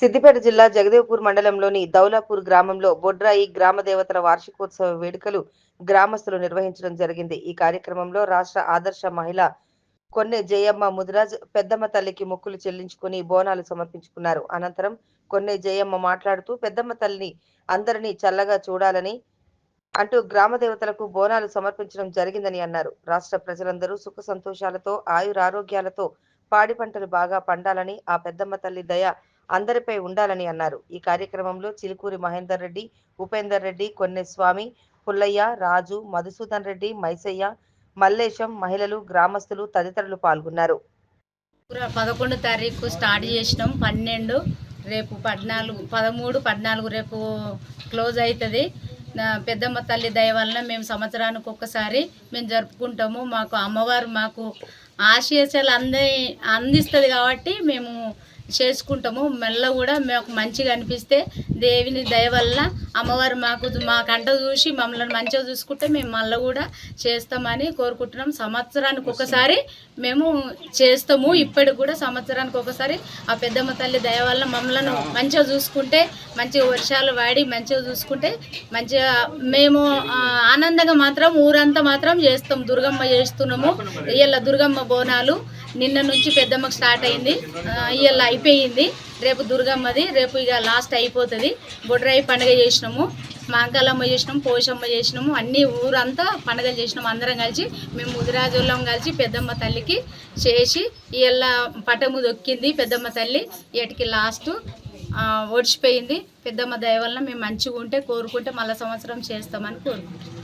సిద్దిపేట జిల్లా జగదేవ్పూర్ మండలంలోని దౌలాపూర్ గ్రామంలో బొడ్రాయి గ్రామ దేవతల వార్షికోత్సవ వేడుకలు గ్రామస్తులు నిర్వహించడం జరిగింది. ఈ కార్యక్రమంలో రాష్ట్ర ఆదర్శ మహిళ కొన్నె జయమ్మ ముదిరాజ్ పెద్దమ్మ తల్లికి మొక్కులు చెల్లించుకుని బోనాలు సమర్పించుకున్నారు. అనంతరం కొన్నె జయమ్మ మాట్లాడుతూ పెద్దమ్మ తల్లిని అందరినీ చల్లగా చూడాలని అంటూ గ్రామ దేవతలకు బోనాలు సమర్పించడం జరిగిందని అన్నారు. రాష్ట్ర ప్రజలందరూ సుఖ సంతోషాలతో ఆయురారోగ్యాలతో పాడి పంటలు బాగా పండాలని ఆ పెద్దమ్మ తల్లి దయ అందరిపై ఉండాలని అన్నారు. ఈ కార్యక్రమంలో చిలుకూరి మహేందర్ రెడ్డి ఉపేందర్ రెడ్డి కొన్నేస్వామి పుల్లయ్య రాజు మధుసూదన్ రెడ్డి మైసయ్య మల్లేశం మహిళలు గ్రామస్తులు తదితరులు పాల్గొన్నారు. పదకొండు తారీఖు స్టార్ట్ చేసినాం. పన్నెండు రేపు పద్నాలుగు పదమూడు పద్నాలుగు రేపు క్లోజ్ అవుతుంది పెద్దమ్మ తల్లి దయ వలన మేము సంవత్సరానికి ఒక్కసారి మేము జరుపుకుంటాము. మాకు అమ్మవారు మాకు ఆశీస్సులు అంది అందిస్తుంది కాబట్టి మేము చేసుకుంటాము. మెల్ల కూడా మాకు మంచిగా అనిపిస్తే దేవిని దయ వల్ల అమ్మవారు మాకు మా కంట చూసి మమ్మల్ని మంచిగా చూసుకుంటే మేము మళ్ళీ కూడా చేస్తామని కోరుకుంటున్నాం. సంవత్సరానికి ఒకసారి మేము చేస్తాము. ఇప్పటికి కూడా సంవత్సరానికి ఒకసారి ఆ పెద్దమ్మ తల్లి దయ వల్ల మమ్మల్ని మంచిగా చూసుకుంటే మంచిగా వర్షాలు వాడి మంచిగా చూసుకుంటే మంచిగా మేము ఆనందంగా మాత్రం ఊరంతా మాత్రం చేస్తాం. దుర్గమ్మ చేస్తున్నాము. ఇవాళ దుర్గమ్మ బోనాలు నిన్న నుంచి పెద్దమ్మకు స్టార్ట్ అయింది. ఇవాళ అయిపోయింది. రేపు దుర్గమ్మది రేపు ఇక లాస్ట్ అయిపోతుంది. బొడ్రాయి పండుగ చేసినాము మాంకాలమ్మ చేసినాము పోషమ్మ చేసినాము అన్ని ఊరంతా పండుగలు చేసినాము అందరం కలిసి. మేము ముదిరాజుల్లం కలిసి పెద్దమ్మ తల్లికి చేసి ఇవాళ పటము దొక్కింది పెద్దమ్మ తల్లి. ఇటుకి లాస్ట్ ఓడిచిపోయింది. పెద్దమ్మ దయ మేము మంచిగా ఉంటే కోరుకుంటే మళ్ళీ సంవత్సరం చేస్తామని కోరుకుంటున్నాం.